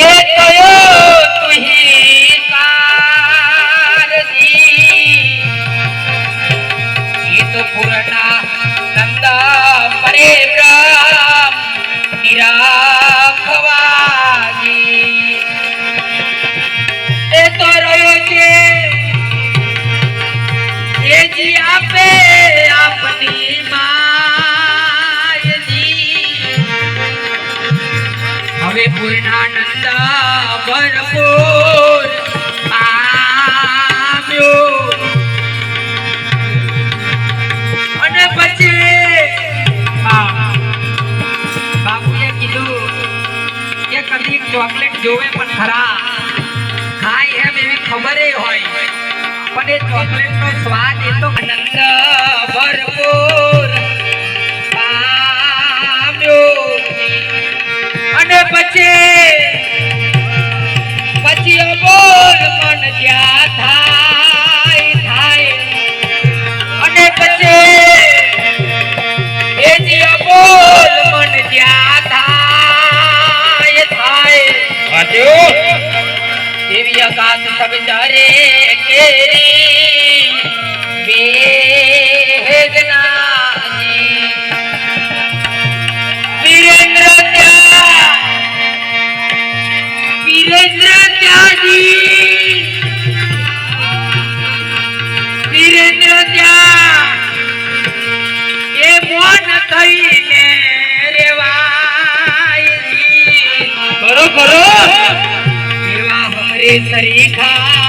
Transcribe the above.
એ chocolate જોવે પણ ખરા. ખાય એમ એવી હોય. પણ એ ચોકલેટ નો સ્વાદ એ તો આનંદ ભરપૂર પામ્યો અને પછી મન જ્યાં થાય થાય. અને પછી એ જે અબોલ મન જ્યાં થાય કેરી. થઈને રેવાય કરો કરો એવા હમરે સરીખા